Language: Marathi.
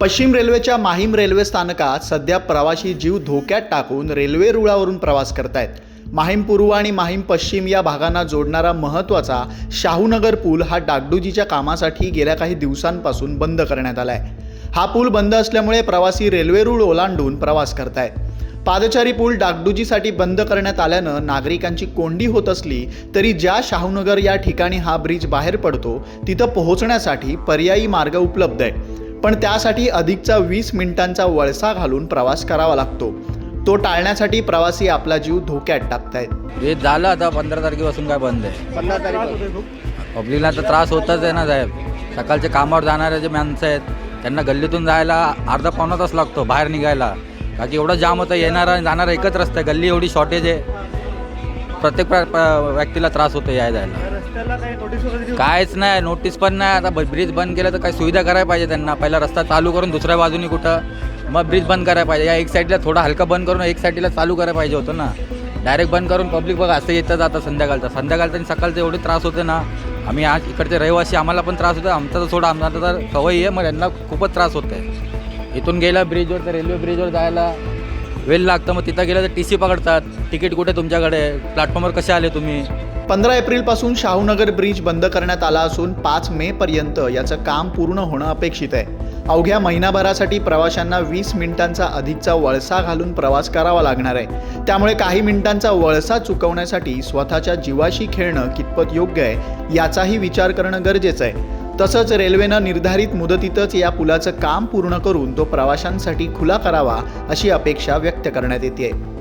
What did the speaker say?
पश्चिम रेल्वेच्या माहीम रेल्वे स्थानकात सध्या प्रवाशी जीव धोक्यात टाकून रेल्वे रुळावरून प्रवास करतायत. माहीम पूर्व आणि माहीम पश्चिम या भागांना जोडणारा महत्त्वाचा शाहूनगर पूल हा डागडुजीच्या कामासाठी गेल्या काही दिवसांपासून बंद करण्यात आला आहे हा पूल बंद असल्यामुळे प्रवासी रेल्वे रुळ ओलांडून प्रवास करतायत. पादचारी पूल डागडुजीसाठी बंद करण्यात आल्यानं नागरिकांची कोंडी होत असली तरी ज्या शाहूनगर या ठिकाणी हा ब्रिज बाहेर पडतो तिथं पोहोचण्यासाठी पर्यायी मार्ग उपलब्ध आहे पण त्यासाठी अधिकचा वीस मिनिटांचा वळसा घालून प्रवास करावा लागतो. तो टाळण्यासाठी प्रवासी आपला जीव धोक्यात टाकतायत. हे झालं आता पंधरा तारखेपासून काय बंद आहे. पंधरा तारीख पब्लिकला तर त्रास होतच आहे ना साहेब. सकाळचे कामावर जाणारे जे माणसं आहेत त्यांना गल्लीतून जायला अर्धा पावणा तास लागतो बाहेर निघायला. का की एवढं जाम होतं येणारा आणि जाणारा एकच रस्ता आहे. गल्ली एवढी शॉर्टेज आहे. प्रत्येक प्र- व्यक्तीला त्रास होतो याय जायला. रस्त्याला काही नोटीस वगैरे कायच नाही नोटीस पण नाही. आता ब्रिज बंद केलं तर काही सुविधा करायला पाहिजे त्यांना. पहिला रस्ता चालू करून दुसऱ्या बाजूनी कुठं? मग ब्रिज बंद करायला पाहिजे. या एक साईडला थोडा हलका बंद करून एक साईडला चालू करायला पाहिजे होतं ना. डायरेक्ट बंद करून पब्लिक बघा असं येतं जातं संध्याकाळचं. संध्याकाळचं आणि सकाळचं एवढे त्रास होते ना. आम्ही आज इकडचे रहिवासी आम्हाला पण त्रास होतो आमचा तर सोडा आमचा तर सवयी आहे मग यांना खूपच त्रास होत आहे इथून गेला ब्रिजवर तर रेल्वे ब्रिजवर जायला वेळ लागतं मग तिथं गेलं तर टी सी पकडतात. तिकीट कुठे तुमच्याकडे? प्लॅटफॉर्मवर कसे आले तुम्ही? पंधरा एप्रिलपासून शाहूनगर ब्रिज बंद करण्यात आला असून पाच मे पर्यंत याचं काम पूर्ण होणं अपेक्षित आहे. अवघ्या महिनाभरासाठी प्रवाशांना वीस मिनिटांचा अधिकचा वळसा घालून प्रवास करावा लागणार आहे. त्यामुळे काही मिनिटांचा वळसा चुकवण्यासाठी स्वतःच्या जीवाशी खेळणं कितपत योग्य आहे याचाही विचार करणं गरजेचं आहे. तसंच रेल्वेनं निर्धारित मुदतीतच या पुलाचं काम पूर्ण करून तो प्रवाशांसाठी खुला करावा अशी अपेक्षा व्यक्त करण्यात येते.